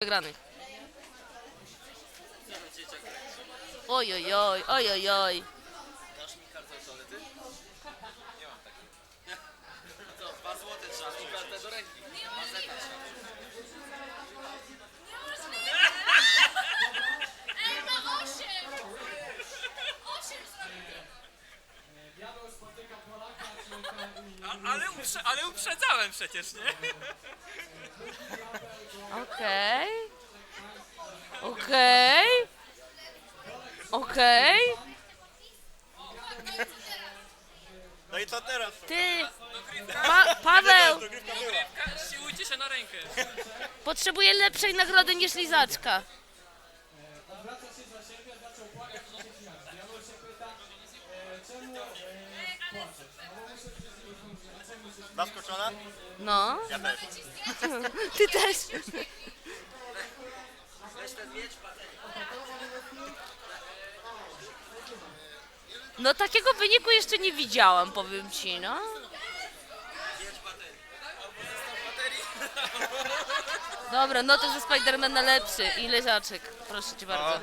wygranych. Oj, oj, oj, oj, oj, oj. Dasz mi kartę do toalety? Nie mam takiej. No to dwa złote trzeba mi kartę do ręki. Mazeta trzeba. Ej, ma osiem! Osiem zrobię! A, ale, uprze, ale uprzedzałem przecież, nie? Okej. Okej. Okej. No i co teraz? Ty. Pa Paweł, Dogrywka była. Ka- Siłujcie się na rękę. potrzebuję lepszej nagrody niż lizaczka. Zaskoczona? No, Ja też. ty też. No takiego wyniku jeszcze nie widziałam, powiem ci, no. Dobra, no to ze Spidermana lepszy i leżaczek. Proszę cię bardzo.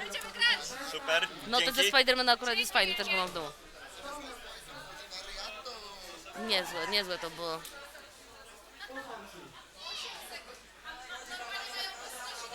Super. No to ze Dzięki. Spidermana akurat jest fajny, też go mam w domu. Niezłe, niezłe to było.